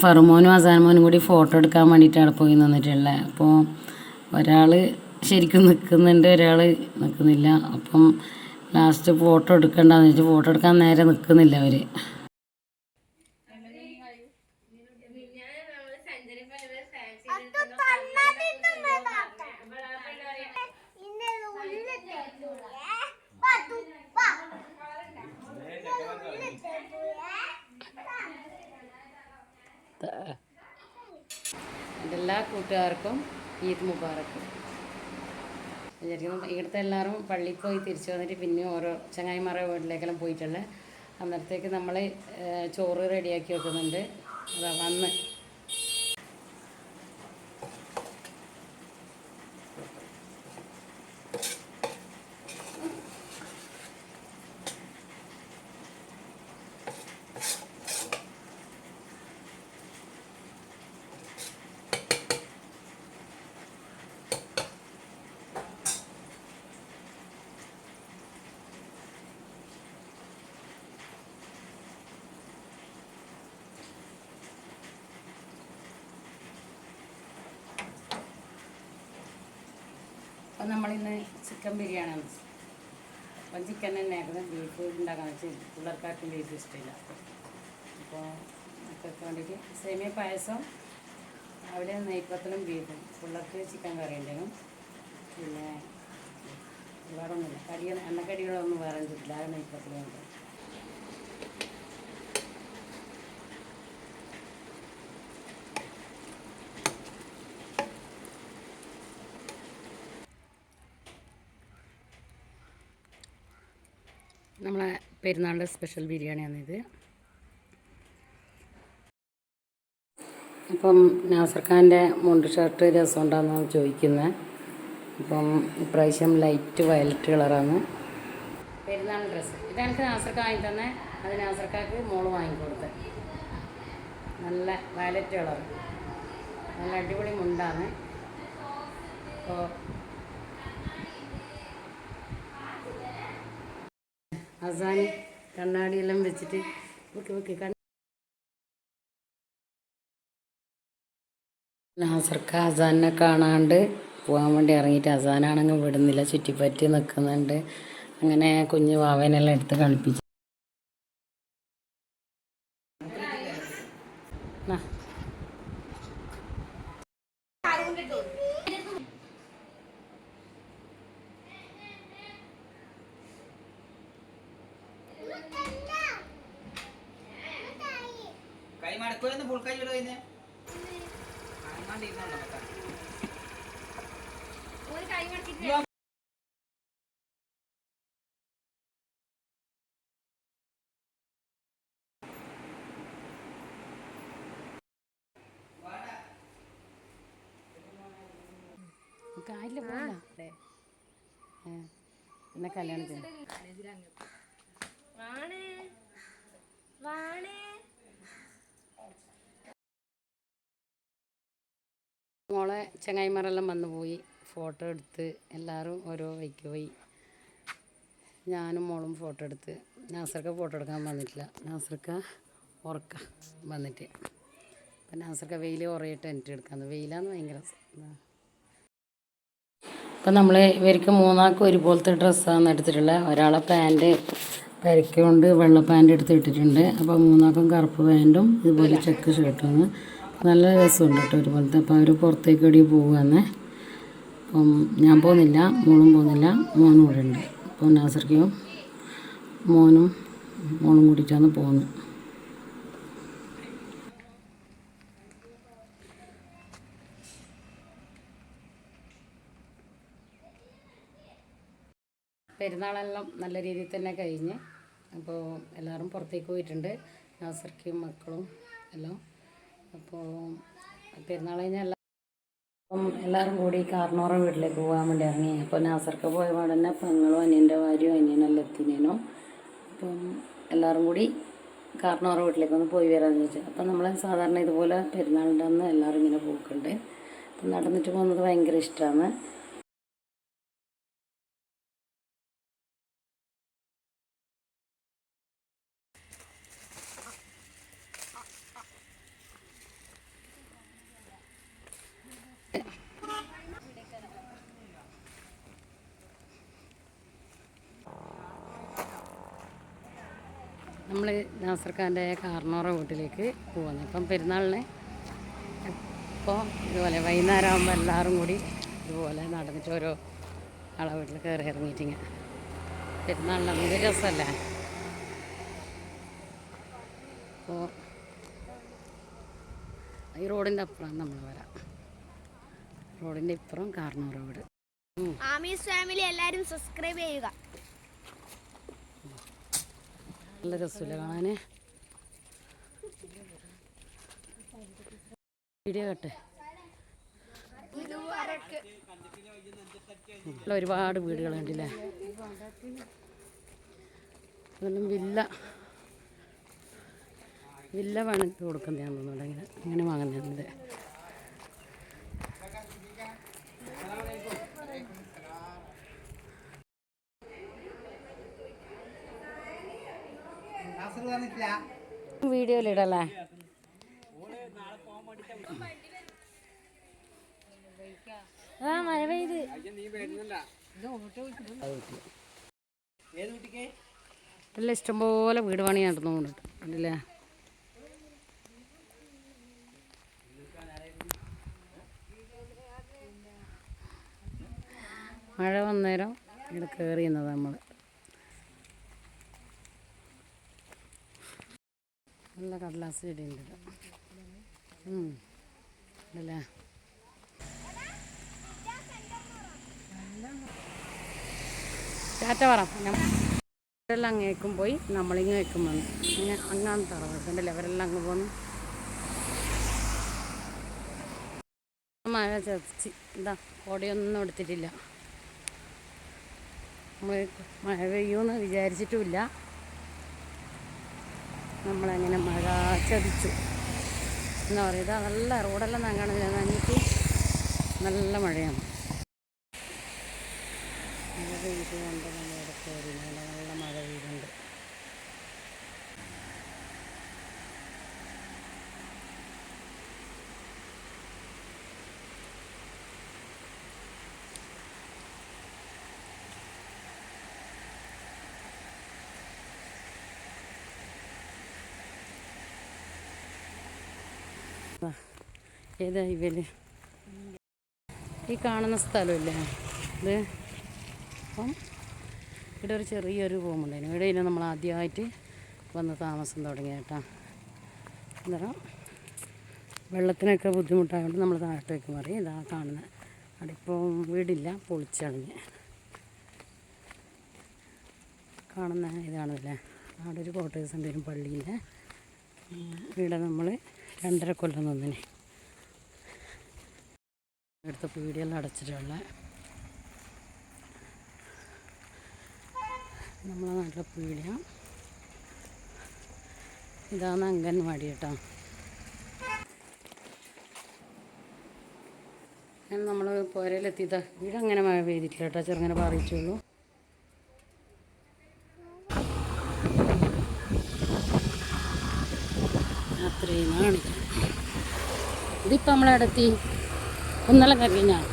ഫറുമോനും അസാൻമോനും കൂടി ഫോട്ടോ എടുക്കാൻ വേണ്ടിയിട്ടാണ് പോയി നിന്നിട്ടുള്ളത്. അപ്പോൾ ഒരാൾ ശരിക്കും നിൽക്കുന്നുണ്ട് ഒരാൾ നിൽക്കുന്നില്ല. അപ്പം ലാസ്റ്റ് ഫോട്ടോ എടുക്കേണ്ടതെന്ന് വെച്ചാൽ ഫോട്ടോ എടുക്കാൻ നേരെ നിൽക്കുന്നില്ല അവർ എല്ലാ കൂട്ടുകാർക്കും ഈദ് മുബാറക്ക് വിചാരിക്കുന്നു ഇവിടുത്തെ എല്ലാവരും പള്ളിയിൽ പോയി തിരിച്ചു വന്നിട്ട് പിന്നെ ഓരോ ചങ്ങായിമാരുടെ വീട്ടിലേക്കെല്ലാം പോയിട്ടുള്ളത്. അന്നേരത്തേക്ക് നമ്മൾ ചോറ് റെഡിയാക്കി വെക്കുന്നുണ്ട്. അതാ വന്ന് അപ്പം നമ്മളിന്ന് ചിക്കൻ ബിരിയാണിയാണ്. അപ്പം ചിക്കൻ തന്നെ ബീഫ് ഉണ്ടാക്കാൻ വെച്ചാൽ പിള്ളേർക്കാർക്കും ബീഫ് ഇഷ്ടമില്ല. അപ്പോൾ മക്കൾക്ക് വേണ്ടിയിട്ട് സേമിയ പായസം അവിടെ നെയ്പ്പത്തലും ബീഫും. പിള്ളേർക്ക് ചിക്കൻ കറി ഉണ്ടാകും പിന്നെ ഒരുപാടൊന്നുമില്ല കടികൾ എണ്ണക്കടികളൊന്നും വേറെ ചിട്ടില്ല ആ നെയ്പ്പത്തലുണ്ട് നമ്മളെ പെരുന്നാളിന്റെ സ്പെഷ്യൽ ബിരിയാണിയാണിത് അപ്പം നാസർഖാന്റെ മുണ്ട് ഷർട്ട് രസമുണ്ടാകുന്നതാണ് ചോദിക്കുന്നത് അപ്പം ഇപ്രാവശ്യം ലൈറ്റ് വയലറ്റ് കളറാണ് പെരുന്നാൾ ഡ്രസ്സ് ഇതെനിക്ക് നാസർക്ക നാസർ വാങ്ങി തന്നെ. അത് നാസർക്കാക്ക് മോൾ വാങ്ങിക്കൊടുത്ത് നല്ല വയലറ്റ് കളർ നല്ല അടിപൊളി മുണ്ടാണ്. അപ്പോൾ അസാൻ കണ്ണാടിയെല്ലാം വെച്ചിട്ട് ഓക്കെ ഓക്കെ നാസർക്ക് അസാനെ കാണാണ്ട് പോകാൻ വേണ്ടി ഇറങ്ങിയിട്ട് അസാനാണെങ്കിൽ വിടുന്നില്ല. ചുറ്റിപ്പറ്റി നിൽക്കുന്നുണ്ട് അങ്ങനെ കുഞ്ഞു വാവേനെല്ലാം എടുത്ത് കളിപ്പിച്ചു. നാ. കൈ മടക്കുമെന്ന് ഫുൾ കൈ ഇടുക കായില്ല പോകണ്ട പിന്നെ കല്യാണത്തിന്. മോളെ ചങ്ങായിമാരെല്ലാം വന്നു പോയി. ഫോട്ടോ എടുത്ത് എല്ലാവരും ഓരോ വഴിക്ക് പോയി. ഞാനും മോളും ഫോട്ടോ എടുത്ത്. നാസർക്ക ഫോട്ടോ എടുക്കാൻ വന്നിട്ടില്ല. നാസർക്ക ഉറക്ക വന്നിട്ട്. അപ്പം നാസർക്ക വെയിൽ ഉറയിട്ട് എനിക്ക് എടുക്കാൻ വെയിലാന്ന് ഭയങ്കര ഇപ്പം അപ്പം നമ്മൾ ഇവർക്ക് മൂന്നാൾക്ക് ഒരുപോലത്തെ ഡ്രസ്സാണ് എടുത്തിട്ടുള്ളത് ഒരാളെ പാന്റ് പരക്കുകൊണ്ട് വെള്ള പാന്റ് എടുത്ത് ഇട്ടിട്ടുണ്ട്. അപ്പോൾ മൂന്നാൾക്കും കറുപ്പ് പാന്റും ഇതുപോലെ ചെക്ക് ഷർട്ടുമാണ് നല്ല രസമുണ്ട് കേട്ടോ ഒരുപോലത്തെ. അപ്പോൾ അവർ പുറത്തേക്ക് എവിടെ പോവുകയെന്ന് അപ്പം ഞാൻ പോകുന്നില്ല മോളും പോകുന്നില്ല മോനും ഇവിടെ ഉണ്ട് അപ്പോൾ നാസർക്കും മോനും മോളും കൂടിയിട്ടാണ് പോകുന്നത്. പെരുന്നാളെല്ലാം നല്ല രീതിയിൽ തന്നെ കഴിഞ്ഞ്. അപ്പോൾ എല്ലാവരും പുറത്തേക്ക് പോയിട്ടുണ്ട്. നാസർക്കും മക്കളും എല്ലാം അപ്പോൾ പെരുന്നാൾ കഴിഞ്ഞാൽ അപ്പം എല്ലാവരും കൂടി കാർണോറ വീട്ടിലേക്ക് പോകാൻ വേണ്ടി ഇറങ്ങി. അപ്പോൾ നാസർക്ക് പോയ പാടെ തന്നെ പെങ്ങളും അനിയന്റെ ഭാര്യയും അനിയനെല്ലാം എത്തിനേനോ അപ്പം എല്ലാവരും കൂടി കാർണോറ വീട്ടിലേക്ക് ഒന്ന് പോയി വരാമെന്ന് വെച്ചാൽ അപ്പം നമ്മൾ സാധാരണ ഇതുപോലെ പെരുന്നാളിന്റെ അന്ന് എല്ലാവരും ഇങ്ങനെ പോക്കുണ്ട്. അപ്പം നടന്നിട്ട് പോകുന്നത് ഭയങ്കര ഇഷ്ടമാണ് നമ്മൾ നാസർഖാന്റെ കാർണോറ വീട്ടിലേക്ക് പോകുന്നത് ഇപ്പം പെരുന്നാളിന് ഇപ്പോൾ ഇതുപോലെ വൈകുന്നേരം ആകുമ്പോൾ എല്ലാവരും കൂടി ഇതുപോലെ നടന്നിട്ട് ഓരോ ആളെ വീട്ടിൽ കയറി ഇറങ്ങിയിട്ടിങ്ങ. പെരുന്നാളിന് നമുക്ക് രസമല്ലേ? അപ്പോൾ ഈ റോഡിന്റെ അപ്പുറം നമ്മൾ വരാം. റോഡിന്റെ ഇപ്പുറം കാർണോറ വീട്. ആമീസ് ഫാമിലി എല്ലാവരും സബ്സ്ക്രൈബ് ചെയ്യുക. നല്ല രസമില്ല കാണാൻ വീഡിയോ കട്ടെ. ഒരുപാട് വീടുകൾ കണ്ടില്ലേ? അതൊന്നും വില്ല. വില്ല പണിക്ക് കൊടുക്കുന്നതാണെന്നുണ്ടെങ്കിൽ തോന്നുന്നുണ്ട് ഇങ്ങനെ. വീഡിയോയിലിടല്ലേ? ആ മഴ പെയ്ത്. എല്ലാം ഇഷ്ടംപോലെ വീട് പണി നടന്നുകൊണ്ട് കണ്ടില്ലേ? മഴ വന്നേരം ഇവിടെ കയറിയുന്നത് നമ്മൾ നല്ല കടലാസ് ചെടി ഉണ്ട് അല്ലേ ടാറ്റ പറ. അങ്ങേക്കും പോയി. നമ്മളിങ്ങേക്കും വന്നു അങ്ങനെ അങ്ങാണ് തറവാട്ടുണ്ടല്ലേ അവരെല്ലാം അങ്ങ് പോന്നു. മഴ ചതച്ച്. എന്താ കോടയൊന്നും എടുത്തിട്ടില്ല. നമ്മൾ മഴ പെയ്യുമെന്ന് വിചാരിച്ചിട്ടുമില്ല നമ്മളങ്ങനെ മഴ ചതിച്ചു. എന്താ പറയുക ഇതാ നല്ല റോഡെല്ലാം നനയണില്ല നനഞ്ഞിട്ട് നല്ല മഴയാണ്. മഴ പെയ്തുകൊണ്ട് നമ്മളിവിടെ ഏതാ ഇവൽ? ഈ കാണുന്ന സ്ഥലമില്ലേ? ഇത് അപ്പം ഇവിടെ ഒരു ചെറിയൊരു റൂമുണ്ടായിരുന്നു ഇവിടെ ഇനി നമ്മൾ ആദ്യമായിട്ട് വന്ന് താമസം തുടങ്ങി കേട്ടോ. അന്നേരം വെള്ളത്തിനൊക്കെ ബുദ്ധിമുട്ടായതുകൊണ്ട് നമ്മൾ താഴത്തേക്ക് മാറി ഇതാ കാണുന്നത് അവിടെ ഇപ്പോൾ വീടില്ല പൊളിച്ചണിഞ്ഞ് കാണുന്ന ഇതാണല്ലേ? അവിടെ ഒരു കോട്ടേഴ്സ് ഉണ്ടായിരുന്നു പള്ളിയിലെ ഇവിടെ നമ്മൾ രണ്ടര കൊല്ലം നിന്നിനെ. എടുത്ത പീടിയെല്ലാം അടച്ചിട്ടുള്ള നമ്മളെ നാട്ടിലെ പീടിയ ഇതാണ് അംഗൻവാടി കേട്ടോ. ഞാൻ നമ്മൾ പുരയിലെത്തിയതാ. വീട് അങ്ങനെ മഴ പെയ്തിട്ടില്ല കേട്ടോ. ചെറുങ്ങനെ പറയിച്ചുള്ളൂ അത്രയും കാണിക്കാം. ഇതിപ്പോൾ നമ്മളെടുത്തി ഒന്നല കഴിഞ്ഞാൽ